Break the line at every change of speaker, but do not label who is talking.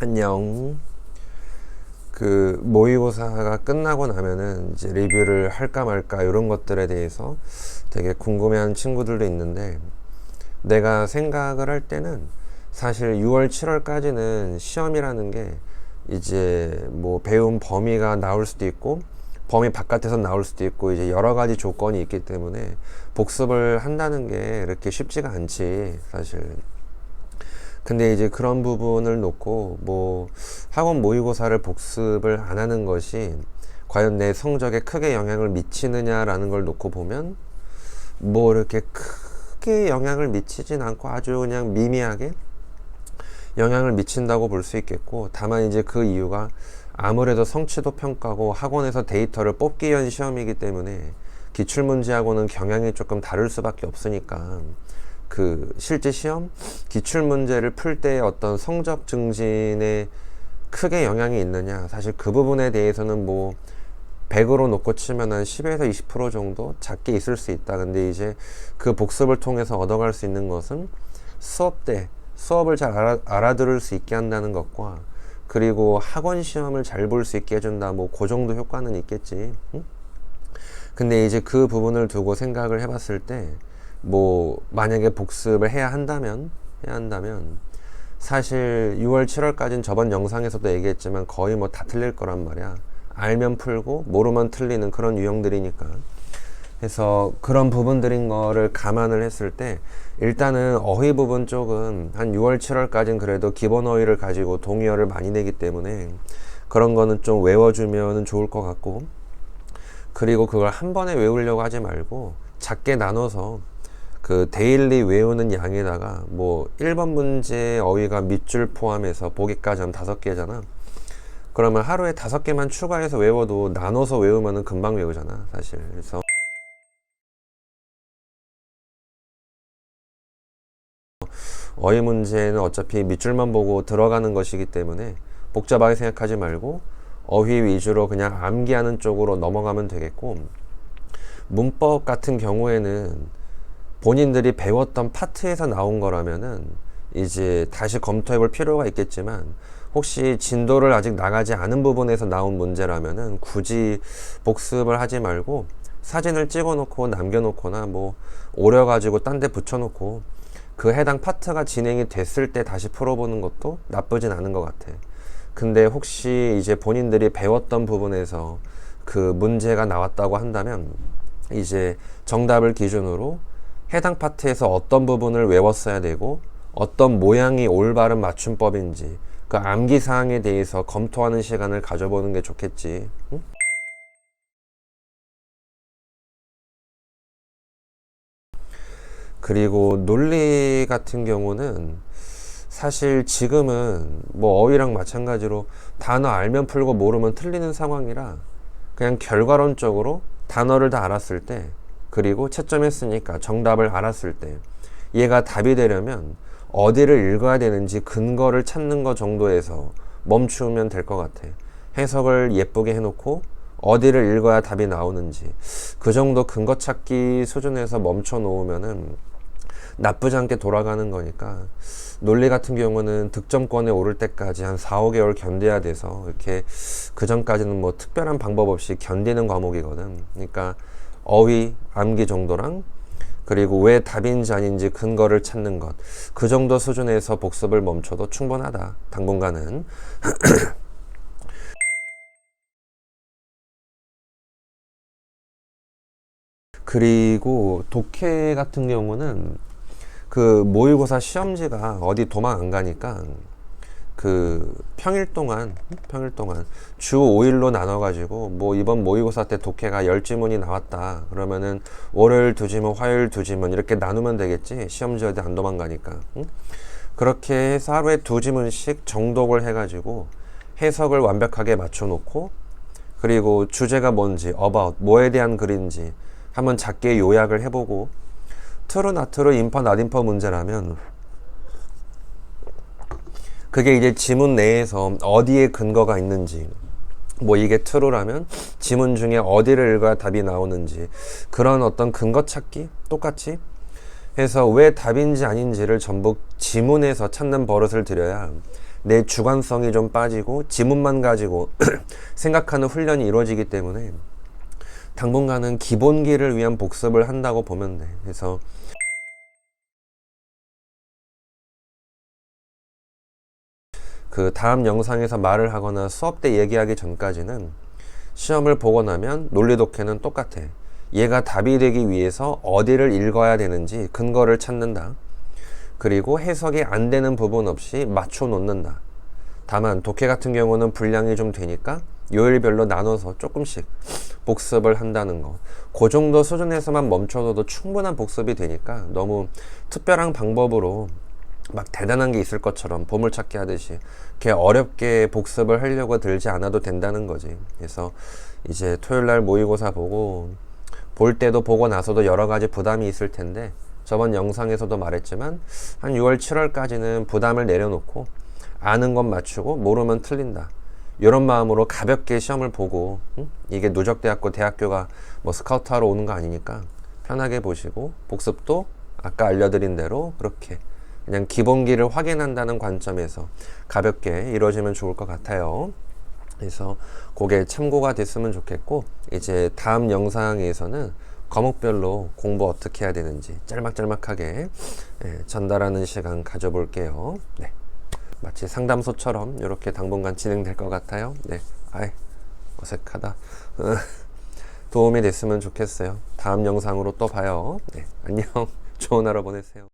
안녕. 그 모의고사가 끝나고 나면은 이제 리뷰를 할까 말까 이런 것들에 대해서 되게 궁금해하는 친구들도 있는데 내가 생각을 할 때는 사실 6월, 7월까지는 시험이라는 게 이제 뭐 배운 범위가 나올 수도 있고 범위 바깥에서 나올 수도 있고 이제 여러 가지 조건이 있기 때문에 복습을 한다는 게 이렇게 쉽지가 않지 사실. 근데 이제 그런 부분을 놓고 뭐 학원 모의고사를 복습을 안 하는 것이 과연 내 성적에 크게 영향을 미치느냐라는 걸 놓고 보면 뭐 이렇게 크게 영향을 미치진 않고 아주 그냥 미미하게 영향을 미친다고 볼 수 있겠고 다만 이제 그 이유가 아무래도 성취도 평가고 학원에서 데이터를 뽑기 위한 시험이기 때문에 기출문제하고는 경향이 조금 다를 수밖에 없으니까 그 실제 시험 기출 문제를 풀 때 어떤 성적 증진에 크게 영향이 있느냐. 사실 그 부분에 대해서는 뭐 100으로 놓고 치면 한 10에서 20% 정도 작게 있을 수 있다. 근데 이제 그 복습을 통해서 얻어갈 수 있는 것은 수업 때 수업을 잘 알아, 알아들을 수 있게 한다는 것과 그리고 학원 시험을 잘 볼 수 있게 해준다. 뭐 그 정도 효과는 있겠지. 응? 근데 이제 그 부분을 두고 생각을 해봤을 때 뭐 만약에 복습을 해야 한다면 해야 한다면 사실 6월 7월까지는 저번 영상에서도 얘기했지만 거의 뭐 다 틀릴 거란 말이야. 알면 풀고 모르면 틀리는 그런 유형들이니까. 그래서 그런 부분들인 거를 감안을 했을 때 일단은 어휘 부분 쪽은 한 6월 7월까지는 그래도 기본 어휘를 가지고 동의어를 많이 내기 때문에 그런 거는 좀 외워주면 좋을 것 같고. 그리고 그걸 한 번에 외우려고 하지 말고 작게 나눠서 그 데일리 외우는 양에다가 뭐 1번 문제 어휘가 밑줄 포함해서 보기까지 하면 다섯 개잖아. 그러면 하루에 다섯 개만 추가해서 외워도 나눠서 외우면은 금방 외우잖아, 사실. 그래서 어휘 문제는 어차피 밑줄만 보고 들어가는 것이기 때문에 복잡하게 생각하지 말고 어휘 위주로 그냥 암기하는 쪽으로 넘어가면 되겠고 문법 같은 경우에는 본인들이 배웠던 파트에서 나온 거라면은 이제 다시 검토해 볼 필요가 있겠지만 혹시 진도를 아직 나가지 않은 부분에서 나온 문제라면은 굳이 복습을 하지 말고 사진을 찍어 놓고 남겨 놓거나 뭐 오려 가지고 딴 데 붙여 놓고 그 해당 파트가 진행이 됐을 때 다시 풀어보는 것도 나쁘진 않은 것 같아. 근데 혹시 이제 본인들이 배웠던 부분에서 그 문제가 나왔다고 한다면 이제 정답을 기준으로 해당 파트에서 어떤 부분을 외웠어야 되고 어떤 모양이 올바른 맞춤법인지 그 암기 사항에 대해서 검토하는 시간을 가져보는 게 좋겠지. 응? 그리고 논리 같은 경우는 사실 지금은 뭐 어휘랑 마찬가지로 단어 알면 풀고 모르면 틀리는 상황이라 그냥 결과론적으로 단어를 다 알았을 때 그리고 채점했으니까 정답을 알았을 때 얘가 답이 되려면 어디를 읽어야 되는지 근거를 찾는 것 정도에서 멈추면 될 것 같아. 해석을 예쁘게 해놓고 어디를 읽어야 답이 나오는지 그 정도 근거 찾기 수준에서 멈춰 놓으면은 나쁘지 않게 돌아가는 거니까 논리 같은 경우는 득점권에 오를 때까지 한 4, 5개월 견뎌야 돼서 이렇게 그 전까지는 뭐 특별한 방법 없이 견디는 과목이거든. 그러니까 어휘, 암기 정도랑 그리고 왜 답인지 아닌지 근거를 찾는 것. 그 정도 수준에서 복습을 멈춰도 충분하다. 당분간은. 그리고 독해 같은 경우는 그 모의고사 시험지가 어디 도망 안 가니까 그 평일 동안 평일 동안 주 5일로 나눠 가지고 뭐 이번 모의고사 때 독해가 10지문이 나왔다. 그러면은 월요일 두 지문 화요일 두 지문 이렇게 나누면 되겠지? 시험지 어디 안 도망가니까. 응? 그렇게 해서 하루에 두 지문씩 정독을 해 가지고 해석을 완벽하게 맞춰 놓고 그리고 주제가 뭔지 about 뭐에 대한 글인지 한번 작게 요약을 해 보고 트루 나트루 인퍼 나인퍼 문제라면 그게 이제 지문 내에서 어디에 근거가 있는지 뭐 이게 true라면 지문 중에 어디를 읽어야 답이 나오는지 그런 어떤 근거 찾기 똑같이 해서 왜 답인지 아닌지를 전부 지문에서 찾는 버릇을 들여야 내 주관성이 좀 빠지고 지문만 가지고 생각하는 훈련이 이루어지기 때문에 당분간은 기본기를 위한 복습을 한다고 보면 돼. 그래서 그 다음 영상에서 말을 하거나 수업 때 얘기하기 전까지는 시험을 보고 나면 논리 독해는 똑같아. 얘가 답이 되기 위해서 어디를 읽어야 되는지 근거를 찾는다. 그리고 해석이 안 되는 부분 없이 맞춰 놓는다. 다만 독해 같은 경우는 분량이 좀 되니까 요일별로 나눠서 조금씩 복습을 한다는 거. 그 정도 수준에서만 멈춰둬도 충분한 복습이 되니까 너무 특별한 방법으로 막 대단한 게 있을 것처럼 보물찾기 하듯이 이렇게 어렵게 복습을 하려고 들지 않아도 된다는 거지. 그래서 이제 토요일 날 모의고사 보고 볼 때도 보고 나서도 여러 가지 부담이 있을 텐데 저번 영상에서도 말했지만 한 6월 7월까지는 부담을 내려놓고 아는 건 맞추고 모르면 틀린다. 이런 마음으로 가볍게 시험을 보고 응? 이게 누적대학교 대학교가 뭐 스카우트 하러 오는 거 아니니까 편하게 보시고 복습도 아까 알려드린 대로 그렇게 그냥 기본기를 확인한다는 관점에서 가볍게 이루어지면 좋을 것 같아요. 그래서 그게 참고가 됐으면 좋겠고 이제 다음 영상에서는 과목별로 공부 어떻게 해야 되는지 짤막짤막하게 예, 전달하는 시간 가져볼게요. 네. 마치 상담소처럼 이렇게 당분간 진행될 것 같아요. 네. 아이, 어색하다. 도움이 됐으면 좋겠어요. 다음 영상으로 또 봐요. 네. 안녕. 좋은 하루 보내세요.